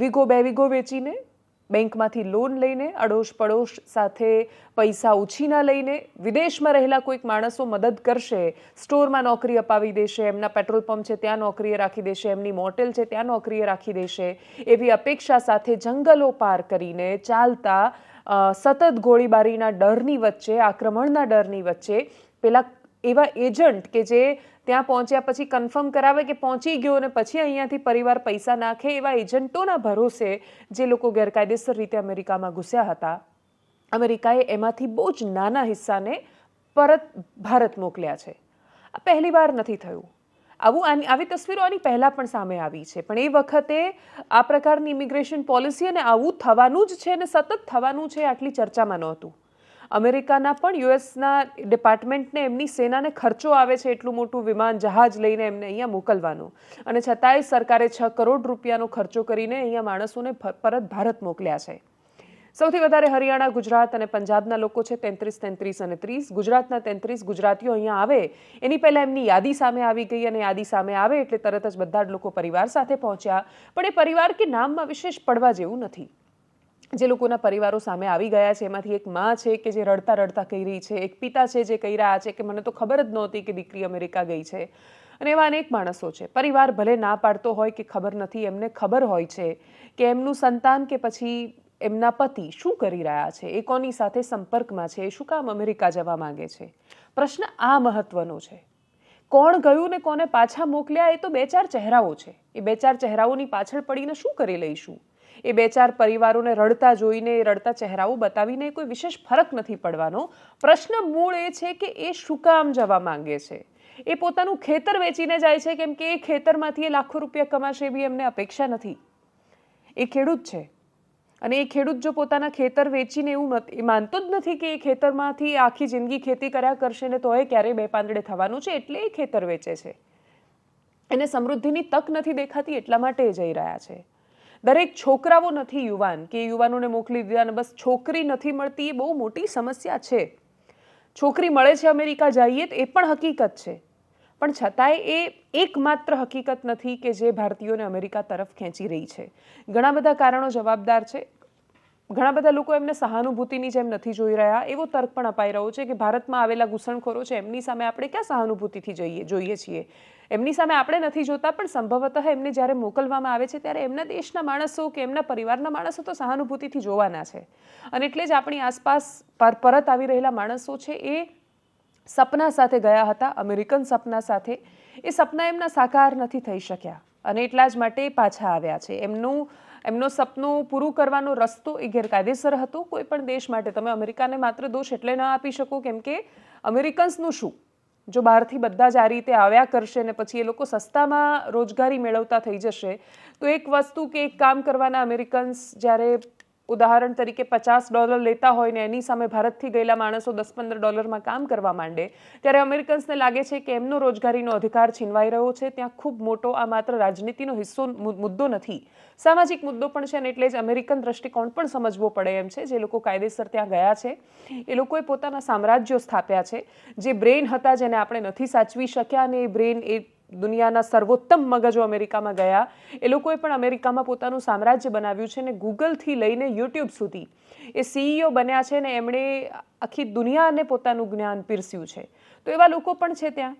વીઘો બે વીઘો વેચીને બેંકમાંથી લોન લઈને અડોશ પડોશ સાથે પૈસા ઉછીના લઈને વિદેશમાં રહેલા કોઈક માણસો મદદ કરશે, સ્ટોરમાં નોકરી અપાવી દેશે, એમના પેટ્રોલ પંપ છે ત્યાં નોકરીએ રાખી દેશે, એમની મોટેલ છે ત્યાં નોકરીએ રાખી દેશે, એવી અપેક્ષા સાથે જંગલો પાર કરીને ચાલતા સતત ગોળીબારીના ડરની વચ્ચે, આક્રમણના ડરની વચ્ચે પેલા એવા એજન્ટ કે જે ત્યાં પહોંચ્યા પછી કન્ફર્મ કરાવે કે પહોંચી ગયો અને પછી અહીંયાથી પરિવાર પૈસા નાખે એવા એજન્ટોના ભરોસે જે લોકો ગેરકાયદેસર રીતે અમેરિકામાં ઘૂસ્યા હતા. અમેરિકાએ એમાંથી બહુ જ નાના હિસ્સાને પરત ભારત મોકલ્યા છે. આ પહેલી વાર નથી થયું. આવું આની, આવી તસવીરો આની પહેલાં પણ સામે આવી છે. પણ એ વખતે આ પ્રકારની ઇમિગ્રેશન પોલિસી અને આવું થવાનું જ છે અને સતત થવાનું છે આટલી ચર્ચામાં નહોતું. અમેરિકાના પણ યુએસના ડિપાર્ટમેન્ટને એમની સેનાને ખર્ચો આવે છે એટલું મોટું વિમાન જહાજ લઈને એમને અહીંયા મોકલવાનું. અને છતાંય સરકારે છ કરોડ રૂપિયાનો ખર્ચો કરીને અહીંયા માણસોને પરત ભારત મોકલ્યા છે. સૌથી વધારે હરિયાણા, ગુજરાત અને પંજાબના લોકો છે તેત્રીસ તેત્રીસ અને ત્રીસ. ગુજરાતના તેત્રીસ ગુજરાતીઓ અહીંયા આવે. એની પહેલાં એમની યાદી સામે આવી ગઈ અને યાદી સામે આવે એટલે તરત જ બધા જ લોકો પરિવાર સાથે પહોંચ્યા. પણ એ પરિવાર કે નામમાં વિશેષ પડવા જેવું નથી. જે લોકોના પરિવારો સામે આવી ગયા છે, એમાંથી એક માં છે કે જે રડતા રડતા કહી રહી છે, એક પિતા છે જે કહી રહ્યા છે કે મને તો ખબર જ નહોતી કે દીકરી અમેરિકા ગઈ છે. અને એવા અનેક માણસો છે. પરિવાર ભલે ના પાડતો હોય કે ખબર નથી, એમને ખબર હોય છે કે એમનું સંતાન કે પછી એમના પતિ શું કરી રહ્યા છે, એ કોની સાથે સંપર્કમાં છે એ શું કામ અમેરિકા જવા માંગે છે? પ્રશ્ન આ મહત્વનો છે. કોણ ગયું ને કોને પાછા મોકલ્યા એ તો બે ચાર ચહેરાઓ છે. એ બે ચાર ચહેરાઓની પાછળ પડીને શું કરી લઈશું? એ બે ચાર પરિવારોને રડતા જોઈને એ રડતા ચહેરાઓ બતાવીને કોઈ વિશેષ ફરક નથી પડવાનો. પ્રશ્ન મૂળ એ છે કે એ શું કામ જવા માંગે છે? એ પોતાનું ખેતર વેચીને જાય છે કેમ કે એ ખેતરમાંથી એ લાખો રૂપિયા કમાશે એવી એમને અપેક્ષા નથી. એ ખેડૂત છે. અને એ ખેડૂત જો પોતાના ખેતર વેચીને એવું એ માનતો જ નથી કે એ ખેતરમાંથી આખી જિંદગી ખેતી કર્યા કરશે ને તોય ક્યારેય બે પાંદડે થવાનું છે, એટલે એ ખેતર વેચે છે. એને સમૃદ્ધિની તક નથી દેખાતી, એટલા માટે એ જઈ રહ્યા છે. દરેક છોકરાઓ નથી યુવાન. કે યુવાનોને મોકલી દીધા અને બસ છોકરી નથી મળતી એ બહુ મોટી સમસ્યા છે. છોકરી મળે છે અમેરિકા જઈએ તો એ પણ હકીકત છે. પણ છતાંય એ એકમાત્ર હકીકત નથી કે જે ભારતીયોને અમેરિકા તરફ ખેંચી રહી છે. ઘણા બધા કારણો જવાબદાર છે. ઘણા બધા લોકો એમને સહાનુભૂતિની જેમ નથી જોઈ રહ્યા. એવો તર્ક પણ અપાઈ રહ્યો છે કે ભારતમાં આવેલા ઘૂસણખોરો છે, એમની સામે આપણે ક્યાં સહાનુભૂતિથી જોઈએ જોઈએ છીએ? એમની સામે આપણે નથી જોતા, પણ સંભવતઃ એમને જ્યારે મોકલવામાં આવે છે, ત્યારે એમના દેશના માણસો કે એમના પરિવારના માણસો તો સહાનુભૂતિથી જોવાના છે. અને એટલે જ આપણી આસપાસ પર- પરત આવી રહેલા માણસો છે, એ સપના સાથે ગયા હતા, અમેરિકન સપના સાથે. એ સપના એમના સાકાર નથી થઈ શક્યા અને એટલા જ માટે પાછા આવ્યા છે. એમનું એમનો સપનું પૂરું કરવાનો રસ્તો એ ગેરકાયદેસર હતો. કોઈ પણ દેશ માટે તમે અમેરિકાને માત્ર દોષ એટલે ના આપી શકો, કેમ કે અમેરિકન્સનું શું? જો બહારથી બધા જ આ રીતે આવ્યા કરશે ને પછી એ લોકો સસ્તામાં રોજગારી મેળવતા થઈ જશે, તો એક વસ્તુ કે એક કામ કરવાના અમેરિકન્સ જ્યારે ઉદાહરણ તરીકે પચાસ ડોલર લેતા હોય ને એની સામે ભારતથી ગયેલા માણસો દસ પંદર ડોલરમાં કામ કરવા માંડે, ત્યારે અમેરિકન્સને લાગે છે કે એમનો રોજગારીનો અધિકાર છીનવાઈ રહ્યો છે. ત્યાં ખૂબ મોટો આ માત્ર રાજનીતિનો હિસ્સો મુદ્દો નથી. સામાજિક મુદ્દો પણ છે ને એટલે જ અમેરિકન દ્રષ્ટિકોણ પણ સમજવો પડે એમ છે. જે લોકો કાયદેસર ત્યાં ગયા છે, એ લોકોએ પોતાના સામ્રાજ્યો સ્થાપ્યા છે. જે બ્રેન હતા જેને આપણે નથી સાચવી શક્યા અને એ બ્રેન એ દુનિયાના સર્વોત્તમ મગજો અમેરિકામાં ગયા. એ લોકોએ પણ અમેરિકામાં પોતાનું સામ્રાજ્ય બનાવ્યું છે ને ગૂગલથી લઈને યુટ્યુબ સુધી એ સીઈઓ બન્યા છે ને એમણે આખી દુનિયાને પોતાનું જ્ઞાન પીરસ્યું છે. તો એવા લોકો પણ છે ત્યાં?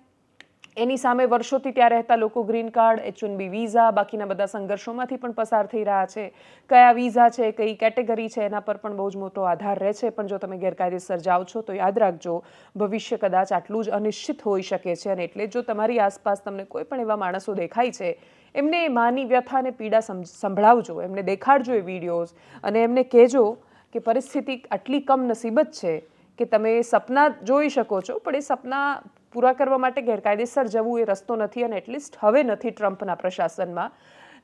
એની સામે વર્ષોથી ત્યાં રહેતા લોકો green card H one B visa બાકીના બધા સંઘર્ષોમાંથી પણ પસાર થઈ રહ્યા છે. કયા વિઝા છે, કઈ કેટેગરી છે, એના પર પણ બહુ જ મોટો આધાર રહે છે. પણ જો તમે ગેરકાયદેસર જાઓ છો, તો યાદ રાખજો, ભવિષ્ય કદાચ આટલું જ અનિશ્ચિત હોઈ શકે છે. અને એટલે જો તમારી આસપાસ તમને કોઈ પણ એવા માણસો દેખાય છે, એમને માની વ્યથા અને પીડા સંભળાવજો. એમને દેખાડજો એ વિડીયોઝ અને એમને કહેજો કે પરિસ્થિતિ આટલી કમ નસીબત છે કે તમે સપના જોઈ શકો છો, પણ એ સપના પૂરા કરવા માટે ગેરકાયદેસર જવું એ રસ્તો નથી અને એટલીસ્ટ હવે નથી ટ્રમ્પના પ્રશાસનમાં.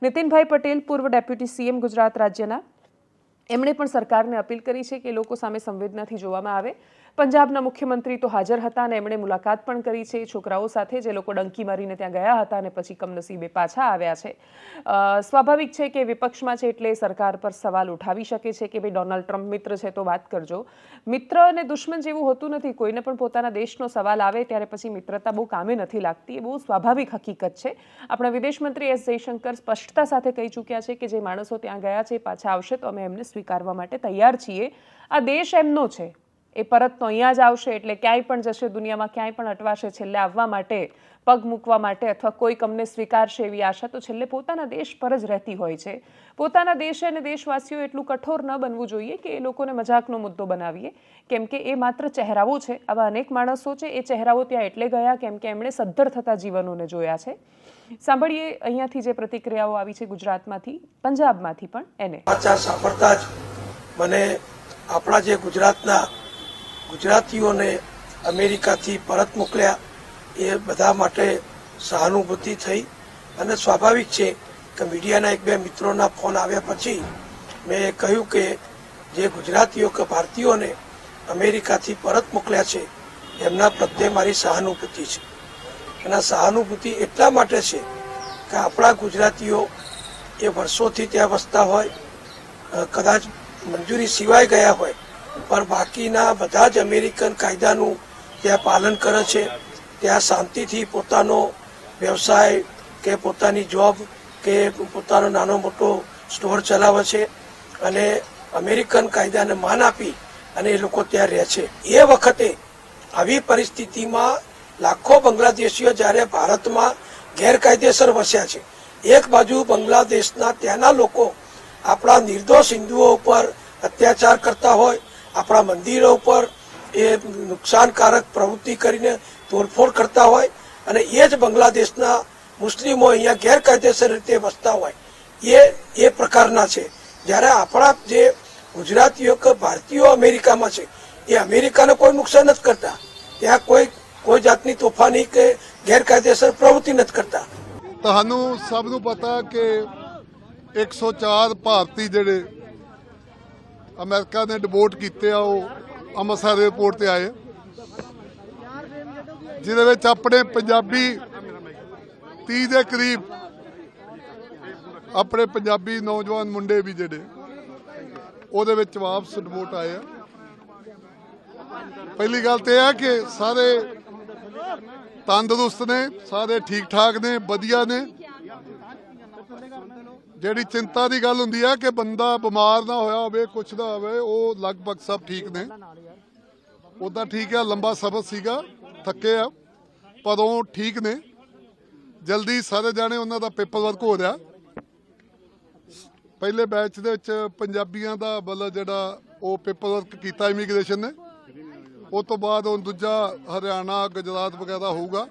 નીતિનભાઈ પટેલ, પૂર્વ ડેપ્યુટી સીએમ ગુજરાત રાજ્યના. એમણે પણ સરકારને અપીલ કરી છે કે લોકો સામે સંવેદનાથી જોવામાં આવે. પંજાબના મુખ્યમંત્રી તો હાજર હતા અને એમણે મુલાકાત પણ કરી છે છોકરાઓ સાથે, જે લોકો ડંકી મારીને ત્યાં ગયા હતા અને પછી કમનસીબે પાછા આવ્યા છે. સ્વાભાવિક છે કે વિપક્ષમાં છે એટલે સરકાર પર સવાલ ઉઠાવી શકે છે કે ભાઈ ડોનાલ્ડ ટ્રમ્પ મિત્ર છે તો વાત કરજો. મિત્ર અને દુશ્મન જેવું હોતું નથી, કોઈને પણ પોતાના દેશનો સવાલ આવે ત્યારે પછી મિત્રતા બહુ કામે નથી લાગતી, એ બહુ સ્વાભાવિક હકીકત છે. આપણા વિદેશમંત્રી એસ જયશંકર સ્પષ્ટતા સાથે કહી ચૂક્યા છે કે જે માણસો ત્યાં ગયા છે, પાછા આવશે તો અમે એમને સ્વીકારવા માટે તૈયાર છીએ. આ દેશ એમનો છે. એ પરત તો અહીંયા જ આવશે એટલે ક્યાંય પણ જશે દુનિયામાં, ક્યાંય પણ અટવાશે છેલ્લે આવવા માટે, પગ મૂકવા માટે અથવા કોઈ કમને સ્વીકારશે એવી આશા તો છેલ્લે પોતાના દેશ પર જ રહેતી હોય છે. પોતાના દેશે અને દેશવાસીઓ એટલું કઠોર ન બનવું જોઈએ કે એ લોકોને મજાકનો મુદ્દો બનાવીએ. કેમ કે એ માત્ર ચહેરાઓ છે. આવા અનેક માણસો છે, એ ચહેરાઓ ત્યાં એટલે ગયા કેમ કે એમણે સદ્ધર થતા જીવનોને જોયા છે. સાંભળીએ અહીંયાથી જે પ્રતિક્રિયાઓ આવી છે ગુજરાતમાંથી, પંજાબમાંથી પણ એને. સફળતા જ મને આપણા જે ગુજરાતના ગુજરાતીઓને અમેરિકાથી પરત મોકલ્યા, એ બધા માટે સહાનુભૂતિ થઈ અને સ્વાભાવિક છે કે મીડિયાના એક બે મિત્રોના ફોન આવ્યા પછી મેં કહ્યું કે જે ગુજરાતીઓ કે ભારતીયોને અમેરિકાથી પરત મોકલ્યા છે, એમના પ્રત્યે મારી સહાનુભૂતિ છે. અને સહાનુભૂતિ એટલા માટે છે કે આપણા ગુજરાતીઓ એ વર્ષોથી ત્યાં વસતા હોય કદાચ મંજૂરી સિવાય ગયા હોય પણ બાકીના બધા જ અમેરિકન કાયદાનું ત્યાં પાલન કરે છે. ત્યાં શાંતિથી પોતાનો વ્યવસાય કે પોતાની જોબ કે પોતાનો નાનો મોટો સ્ટોર ચલાવે છે અને અમેરિકન કાયદાને માન આપી અને એ લોકો ત્યાં રહે છે. એ વખતે આવી પરિસ્થિતિમાં લાખો બંગ્લાદેશીઓ જ્યારે ભારતમાં ગેરકાયદેસર વસ્યા છે, એક બાજુ બાંગ્લાદેશના ત્યાંના લોકો આપણા નિર્દોષ હિન્દુઓ ઉપર અત્યાચાર કરતા હોય આપણા મંદિરો ઉપર એ નુકસાનકારક પ્રવૃત્તિ કરીને તોડફોડ કરતા હોય અને એ જ બાંગ્લાદેશના મુસ્લિમો અહીંયા ગેરકાયદેસર રીતે વસતા હોય એ એ પ્રકારના છે જ્યારે આપણા જે ગુજરાતીઓ કે ભારતીયો અમેરિકામાં છે એ અમેરિકાને કોઈ નુકસાન નથી કરતા ત્યાં કોઈ કોઈ જાતની તોફાની કે ગેરકાયદેસર પ્રવૃત્તિ નથી કરતા ਤੁਹਾਨੂੰ ਸਭ ਨੂੰ ਪਤਾ ਕਿ 104 ਭਾਰਤੀ ਜਿਹੜੇ ਅਮਰੀਕਾ ਨੇ ਡਿਪੋਰਟ ਕੀਤੇ ਆ ਉਹ ਅੰਮ੍ਰਿਤਸਰ 에ਅਰਪੋਰਟ ਤੇ ਆਏ। ਜਿਹਦੇ ਵਿੱਚ ਆਪਣੇ ਪੰਜਾਬੀ 30 ਦੇ ਕਰੀਬ ਆਪਣੇ ਪੰਜਾਬੀ ਨੌਜਵਾਨ ਮੁੰਡੇ ਵੀ ਜਿਹੜੇ, ਉਹਦੇ ਵਿੱਚ ਵਾਪਸ ਡਿਪੋਰਟ ਆਏ ਆ। ਪਹਿਲੀ ਗੱਲ ਤੇ ਇਹ ਹੈ ਕਿ ਸਾਰੇ ਤੰਦਰੁਸਤ ਨੇ, ਸਾਰੇ ਠੀਕ ਠਾਕ ਨੇ, ਵਧੀਆ ਨੇ। ਜਿਹੜੀ ਚਿੰਤਾ ਦੀ ਗੱਲ ਹੁੰਦੀ ਹੈ ਕਿ ਬੰਦਾ ਬਿਮਾਰ ਨਾ ਹੋਇਆ ਹੋਵੇ, ਕੁਛ ਨਾ ਹੋਵੇ, ਉਹ ਲਗਭਗ ਸਭ ਠੀਕ ਨੇ। ਉਦਾਂ ਠੀਕ ਹੈ ਲੰਬਾ ਸਫ਼ਰ ਸੀਗਾ, ਥੱਕੇ ਆ, ਪਰ ਉਹ ਠੀਕ ਨੇ। ਜਲਦੀ ਸਾਰੇ ਜਾਣੇ ਉਹਨਾਂ ਦਾ ਪੇਪਰ ਵਰਕ ਹੋ ਰਿਹਾ। ਪਹਿਲੇ ਬੈਚ ਦੇ ਵਿੱਚ ਪੰਜਾਬੀਆਂ ਦਾ ਮਤਲਬ ਜਿਹੜਾ ਉਹ ਪੇਪਰ ਵਰਕ ਕੀਤਾ ਇਮੀਗ੍ਰੇਸ਼ਨ ਨੇ। ਉਸ ਤੋਂ ਬਾਅਦ ਉਹ ਦੂਜਾ ਹਰਿਆਣਾ, ਗੁਜਰਾਤ ਵਗੈਰਾ ਹੋਊਗਾ।